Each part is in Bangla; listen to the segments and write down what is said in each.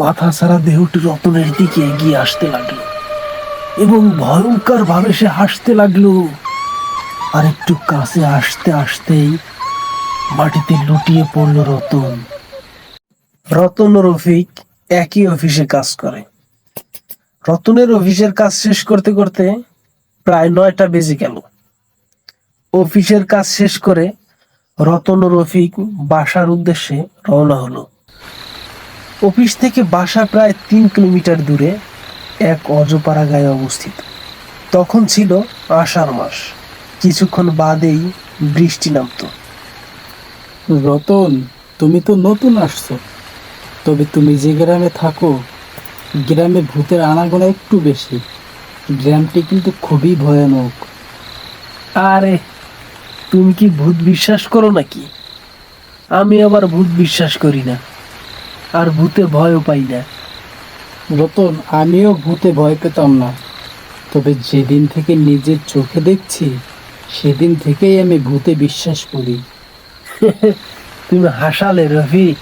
মাথা সারা দেহটি রতনের দিকে এগিয়ে আসতে লাগল এবং ভয়ঙ্কর ভাবে সে হাসতে লাগল। আর একটু কাছে আসতে আসতেই মাটিতে লুটিয়ে পড়ল রতন। রতন রফিক একই অফিসে কাজ করে। রতনের অফিসের কাজ শেষ করতে করতে প্রায় নয়টা বেজে গেল। অফিসের কাজ শেষ করে রতন রফিক বাসার উদ্দেশ্যে রওনা হলো। অফিস থেকে বাসা প্রায় তিন কিলোমিটার দূরে এক অজপাড়া গায়ে অবস্থিত। তখন ছিল আষাঢ় মাস। কিছুক্ষণ বাদেই বৃষ্টি নামতো। রতন তুমি তো নতুন আসছো। তবে তুমি যে গ্রামে থাকো গ্রামে ভূতের আনাগোনা একটু বেশি। গ্রামটি কিন্তু খুবই ভয়ানক। আরে তুমি কি ভূত বিশ্বাস করো নাকি? আমি আবার ভূত বিশ্বাস করি না। আর ভূতে ভয়ও পাই না। রতন আমিও ভূতে ভয় পেতাম না। তবে যেদিন থেকে নিজের চোখে দেখছি সেদিন থেকেই আমি ভূতে বিশ্বাস করি। তুমি হাসালে রফি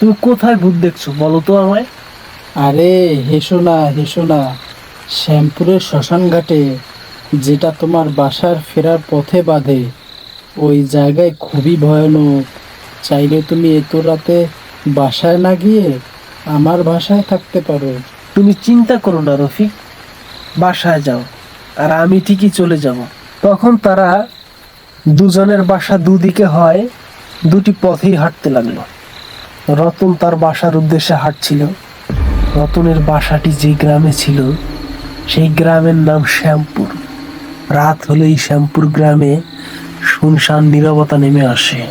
তুমি কোথায় ভূত দেখছ বলো তো আমায়? আরে হেসো না হেসো না। শ্যামপুরের শ্মশান ঘাটে যেটা তোমার বাসার ফেরার পথে বাঁধে ওই জায়গায় খুবই ভয়ানক। চাইলে তুমি এত রাতে বাসায় না গিয়ে আমার বাসায় থাকতে পারো। তুমি চিন্তা করো না, রফিক। বাসায় যাও, আর আমি ঠিকই চলে যাব। তখন তারা দুজনের বাসা দুদিকে হয়, দুটি পথেই হাঁটতে লাগল। রতন তার বাসার উদ্দেশ্যে হাঁটছিল। রতনের বাসাটি যে গ্রামে ছিল, সেই গ্রামের নাম শ্যামপুর। রাত হলেই শ্যামপুর গ্রামে শুনশান নীরবতা নেমে আসে।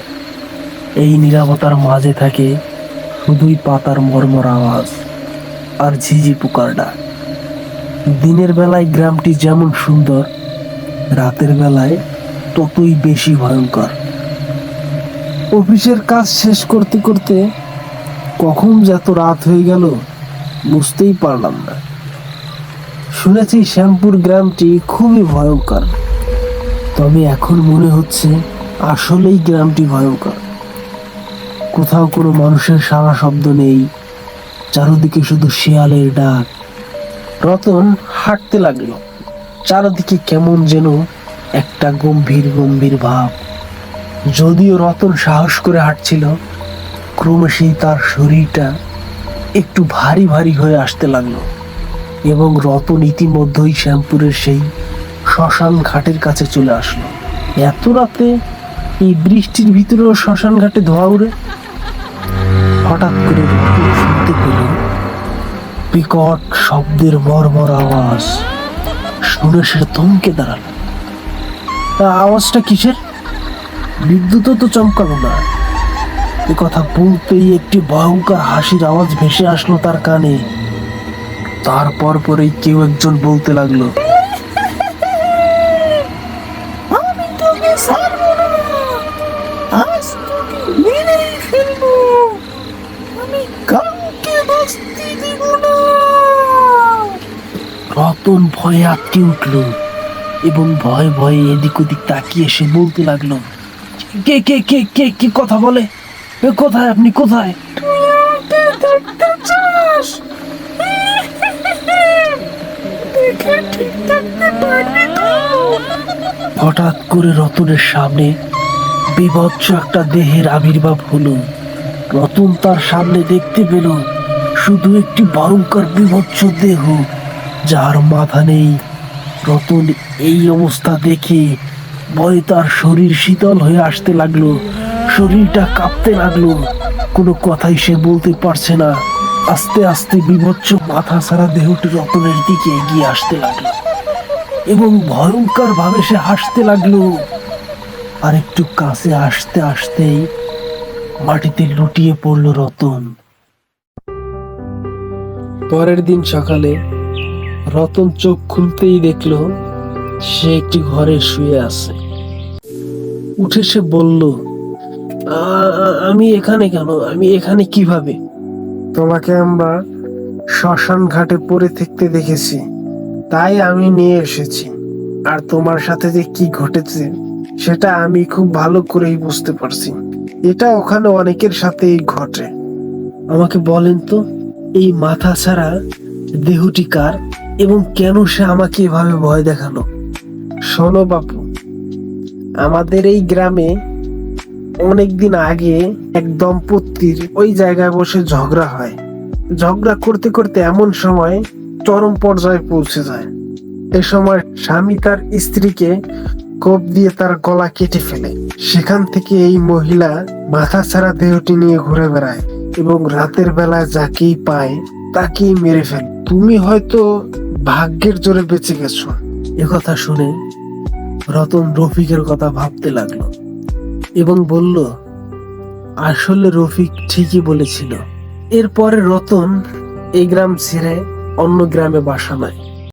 এই নীরবতার মাঝে থাকে শুধুই পাতার মর্মর আওয়াজ আর ঝিঝি পোকার ডাক দিনের বেলায় গ্রামটি যেমন সুন্দর, রাতের বেলায় ততই বেশি ভয়ঙ্কর। অফিসের কাজ শেষ করতে করতে কখন যে এত রাত হয়ে গেল বুঝতেই পারলাম না। শুনেছি শ্যামপুর গ্রামটি খুবই ভয়ঙ্কর, তবে এখন মনে হচ্ছে আসলেই গ্রামটি ভয়ঙ্কর। কোথাও কোনো মানুষের সারা শব্দ নেই। চারদিকে শুধু শিয়ালের ডাক। রতন হাঁটতে লাগল। চারদিকে কেমন যেন একটা গম্ভীর গম্ভীর ভাব। যদিও রতন সাহস করে হাঁটছিল ক্রমশেই তার শরীরটা একটু ভারী ভারী হয়ে আসতে লাগল এবং রতন ইতিমধ্যেই শ্যামপুরের সেই শ্মশান ঘাটের কাছে চলে আসলো। এত রাতে এই বৃষ্টির ভিতরেও শ্মশান ঘাটে ধোয়া উড়ে হঠাৎ করে শুনতে পেল বিকট শব্দের মর্মর আওয়াজ। শুনে সে থমকে দাঁড়াল। তা আওয়াজটা কিসের? বিদ্যুৎও তো চমকালো না। এ কথা বলতেই একটি ভয়ঙ্কর হাসির আওয়াজ ভেসে আসলো তার কানে। তারপর পরেই কেউ একজন বলতে লাগল রতন ভয়ে আটকে উঠল এবং ভয়ে ভয়ে এদিক ওদিক তাকিয়ে সে বলতে লাগল কে কে কে কে কি কথা বলে? কোথায় আপনি? কোথায়? হঠাৎ করে রতনের সামনে বিভৎস একটা দেহের আবির্ভাব হলো। রতন তার সামনে দেখতে পেল শুধু একটি ভয়ঙ্কর বিভৎস দেহ। যার মাথা নেই, রতন এই অবস্থা দেখে ভয়ে তার শরীর শীতল হয়ে আসতে লাগল। শরীরটা কাঁপতে লাগল। কোনো কথাই সে বলতে পারছে না। আস্তে আস্তে বিভৎস মাথা সারা দেহটি রতনের দিকে এগিয়ে আসতে লাগল এবং ভয়ঙ্কর ভাবে সে হাসতে লাগল। আর একটু কাছে আসতে আসতেই মাটিতে লুটিয়ে পড়ল রতন। পরের দিন সকালে রতন চোখ খুলতেই দেখল সে একটি ঘরে শুয়ে আছে। উঠে সে বলল, "আ- আ- আমি এখানে কেন? আমি এখানে কীভাবে? তোমাকে আমরা শ্মশান ঘাটে পড়ে থাকতে দেখেছি। তাই আমি নিয়ে এসেছি। আর তোমার সাথে যে কি ঘটেছে, সেটা আমি খুব ভালো করেই বুঝতে পারছি। এটা ওখানে অনেকের সাথেই ঘটে। আমাকে বলেন তো, এই মাথা ছাড়া দেহটি কার? এবং কেন সে আমাকে এভাবে ভয় দেখাল? শোনো বাপু, আমাদের এই গ্রামে অনেকদিন আগে এক দম্পতির ওই জায়গায় বসে ঝগড়া হয়। ঝগড়া করতে করতে এমন সময় চরম পর্যায়ে পৌঁছে যায়। এ সময় স্বামী তার স্ত্রীকে কোপ দিয়ে তার গলা কেটে ফেলে। সেখান থেকে এই মহিলা মাথা ছাড়া দেহটি নিয়ে ঘুরে বেড়ায় এবং রাতের বেলায় যাকেই পায় তাকেই মেরে ফেলে। তুমি হয়তো ভাগ্যের জোরে বেঁচে গেছো। কথা শুনে রতন রফিকের কথা ভাবতে লাগল এবং বলল, আসলে রফিক ঠিকই বলেছিল। এরপরে রতন এই গ্রাম ছেড়ে অন্য গ্রামে বাসা নেয়